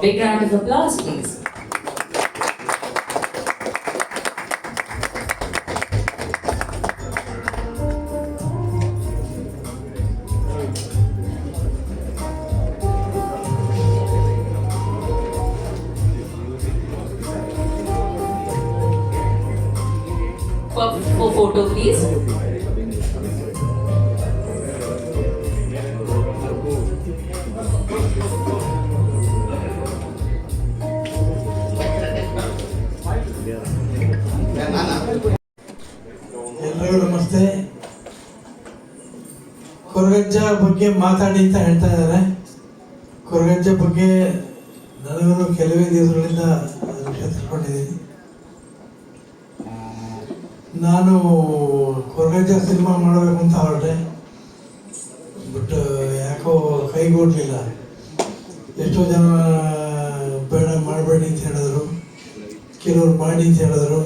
Big round of applause, please. For, for photo, please. Koragajja ಬಗ್ಗೆ ಮಾತಾಡಿ ಅಂತ ಹೇಳ್ತಾ ಇದ್ದಾರೆ. ಕೊರಗಜ್ಜ ಬಗ್ಗೆ ನನಗೂ ಕೆಲವೇ ದಿವಸಗಳಿಂದ ವಿಷಯ ತಿಳ್ಕೊಂಡಿದ್ದೀನಿ. ನಾನು ಕೊರಗಜ್ಜ ಸಿನಿಮಾ ಮಾಡಬೇಕು ಅಂತ ಹೊರಟೆ. ಬಟ್ ಯಾಕೋ ಕೈಗೂಡಲಿಲ್ಲ. ಎಷ್ಟೋ ಜನ ಬೇಡ ಮಾಡಬೇಡಿ ಅಂತ ಹೇಳಿದ್ರು. ಕೆಲವರು ಮಾಡಿ ಅಂತ ಹೇಳಿದ್ರು.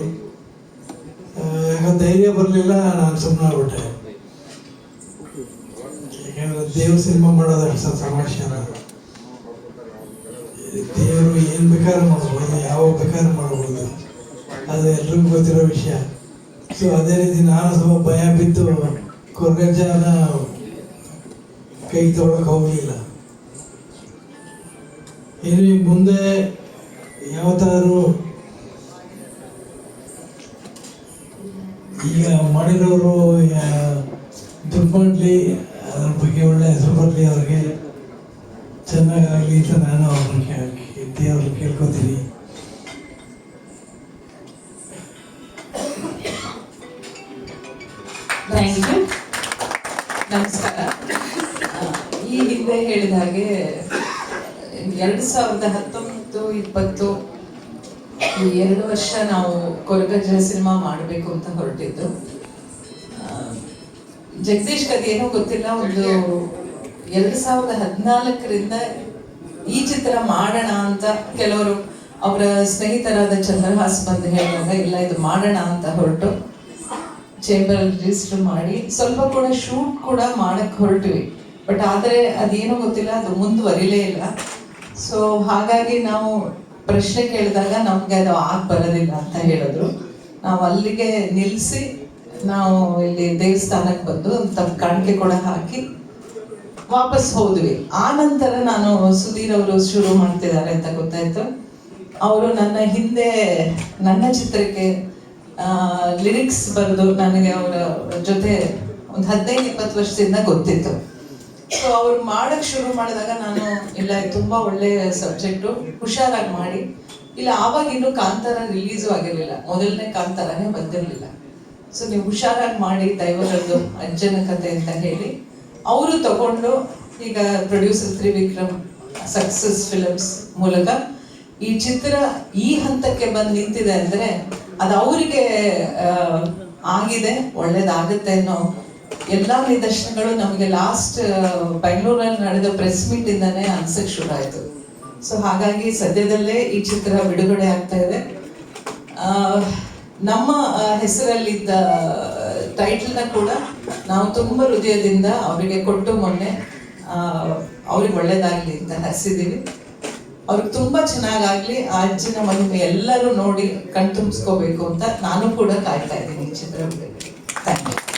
ಯಾಕೋ ಯಾಕಂದ್ರೆ ಧೈರ್ಯ ಬರಲಿಲ್ಲ, ನಾನು ಸುಮ್ಮನೆ ಆಗ್ಬಿಟ್ಟೆ. ದೇವ್ರ ಸಿನಿಮಾ ಮಾಡೋದು ಸರ್ ಸಮಸ್ಯೆ ದೇವರು ಏನು ಬೇಕಾದ್ರೂ ಮಾಡ್ಬೋದು ಯಾವಾಗ ಬೇಕಾದ್ರೂ ಮಾಡ್ಬೋದು. ಅದು ಎಲ್ರಿಗೂ ಗೊತ್ತಿರೋ ವಿಷಯ. ಸೊ ಅದೇ ರೀತಿ ನಾನು ಸ್ವಲ್ಪ ಭಯ ಬಿದ್ದು ಕೊರ್ಗಜ್ಜನ ಕೈ ತೊಗೊಳಕ್ಕೆ ಹೋಗಲಿಲ್ಲ. ಈಗ ಮುಂದೆ ಯಾವತ್ತಾದ್ರೂ ಈಗ ಮಾಡಿರೋರು ದುಡ್ಡು ಮಾಡಲಿ ಅದ್ರ ಬಗ್ಗೆ ಒಳ್ಳೆ ಹೆಸರು ಬರಲಿ ಅವ್ರಿಗೆ. ಚೆನ್ನಾಗಾಗಲಿ ಅಂತ ನಾನು ಅವ್ರನ್ನ ದೇವ್ರನ್ನ ಕೇಳ್ಕೊತೀನಿ. ಈ ಹಿಂದೆ ಹೇಳಿದ ಹಾಗೆ, ಎರಡು ಸಾವಿರದ ಹತ್ತೊಂಬತ್ತು, ಇಪ್ಪತ್ತು ಎರಡು ವರ್ಷ ನಾವು ಕೊರಗಜ್ಜ ಸಿನಿಮಾ ಮಾಡಬೇಕು ಅಂತ ಹೊರಟಿದ್ದು. ಜಗದೀಶ್ ಏನೂ ಗೊತ್ತಿಲ್ಲ, ಒಂದು ಎರಡು ಸಾವಿರದ ಹದಿನಾಲ್ಕರಿಂದ ಈ ಚಿತ್ರ ಮಾಡೋಣ ಅಂತ ಕೆಲವರು ಅವರ ಸ್ನೇಹಿತರಾದ ಚಂದ್ರಹಾಸ್ ಬಂದು ಹೇಳಿದಾಗ, ಇಲ್ಲ, ಇದು ಮಾಡೋಣ ಅಂತ ಹೊರಟು. ಚೇಂಬರ್ ರಿಜಿಸ್ಟರ್ ಮಾಡಿ, ಸ್ವಲ್ಪ ಕೂಡ ಶೂಟ್ ಕೂಡ ಮಾಡಕ್ಕೆ ಹೊರಟ್ವಿ. ಬಟ್ ಆದರೆ ಅದೇನೋ ಗೊತ್ತಿಲ್ಲ, ಅದು ಮುಂದುವರಿಲೇ ಇಲ್ಲ. ಸೊ ಹಾಗಾಗಿ ನಾವು ಪ್ರಶ್ನೆ ಕೇಳಿದಾಗ ನಮಗೆ ಅದು ಆಗ ಬರೋದಿಲ್ಲ ಅಂತ ಹೇಳಿದ್ರು. ನಾವು ಅಲ್ಲಿಗೆ ನಿಲ್ಲಿಸಿ ನಾವು ಇಲ್ಲಿ ದೇವಸ್ಥಾನಕ್ಕೆ ಬಂದು ತಮ್ಮ ಕಾಣಿಕೆ ಕೂಡ ಹಾಕಿ ವಾಪಸ್ ಹೋದ್ವಿ. ಆ ನಂತರ ನಾನು ಸುಧೀರ್ ಅವರು ಶುರು ಮಾಡ್ತಿದ್ದಾರೆ ಅಂತ ಗೊತ್ತಾಯ್ತು ಅವರು ನನ್ನ ಹಿಂದೆ, ನನ್ನ ಚಿತ್ರಕ್ಕೆ ಲಿರಿಕ್ಸ್ ಬರೆದು ನನಗೆ ಅವರ ಜೊತೆ ಒಂದು ಹದಿನೈದು, ಇಪ್ಪತ್ತು ವರ್ಷದಿಂದ ಗೊತ್ತಿತ್ತು. ಸೊ ಅವ್ರು ಮಾಡಕ್ ಶುರು ಮಾಡಿದಾಗ ನಾನು ಇಲ್ಲ ತುಂಬಾ ಒಳ್ಳೆ ಸಬ್ಜೆಕ್ಟು, ಹುಷಾರಾಗಿ ಮಾಡಿ. ಇಲ್ಲ, ಆವಾಗ ಇನ್ನು ಕಾಂತಾರ ರಿಲೀಸು ಆಗಿರಲಿಲ್ಲ. ಮೊದಲನೇ ಕಾಂತಾರನೇ ಬಂದಿರಲಿಲ್ಲ. ಸೊ ನೀವು ಹುಷಾರಾಗಿ ಮಾಡಿ ದೈವರದ್ದು ಅಜ್ಜನ ಕತೆ ಅಂತ ಹೇಳಿ. ಅವರು ತಗೊಂಡು ಈಗ ಪ್ರೊಡ್ಯೂಸರ್ ತ್ರಿವಿಕ್ರಮ್ ಸಕ್ಸಸ್ ಫಿಲಮ್ಸ್ ಮೂಲಕ ಈ ಚಿತ್ರ ಈ ಹಂತಕ್ಕೆ ಬಂದು ನಿಂತಿದೆ ಅಂದ್ರೆ ಅದು ಅವರಿಗೆ ಆಗಿದೆ, ಒಳ್ಳೇದಾಗುತ್ತೆ ಅನ್ನೋ ಎಲ್ಲಾ ನಿದರ್ಶನಗಳು ನಮಗೆ ಲಾಸ್ಟ್ ಬೆಂಗಳೂರಲ್ಲಿ ನಡೆದ ಪ್ರೆಸ್ ಮೀಟ್ ಇಂದಾನೆ ಅನ್ಸಕ್ ಶುರು ಆಯ್ತು. ಸೊ ಹಾಗಾಗಿ ಸದ್ಯದಲ್ಲೇ ಈ ಚಿತ್ರ ಬಿಡುಗಡೆ ಆಗ್ತಾ ಇದೆ. ನಮ್ಮ ಹೆಸರಲ್ಲಿದ್ದ ಟೈಟಲ್ನ ಕೂಡ ನಾವು ತುಂಬ ಹೃದಯದಿಂದ ಅವರಿಗೆ ಕೊಟ್ಟು ಮೊನ್ನೆ ಅವ್ರಿಗೆ ಒಳ್ಳೇದಾಗಲಿ ಅಂತ ಹರಿಸಿದ್ದೀವಿ. ಅವ್ರಿಗೆ ತುಂಬಾ ಚೆನ್ನಾಗಾಗ್ಲಿ, ಆ ಅಜ್ಜಿನ ಮಹಿಮೆ ಎಲ್ಲರೂ ನೋಡಿ ಕಣ್ತುಂಬಿಸ್ಕೋಬೇಕು ಅಂತ ನಾನು ಕೂಡ ಕಾಯ್ತಾ ಇದ್ದೀನಿ ಚಿತ್ರ ಥ್ಯಾಂಕ್ ಯು.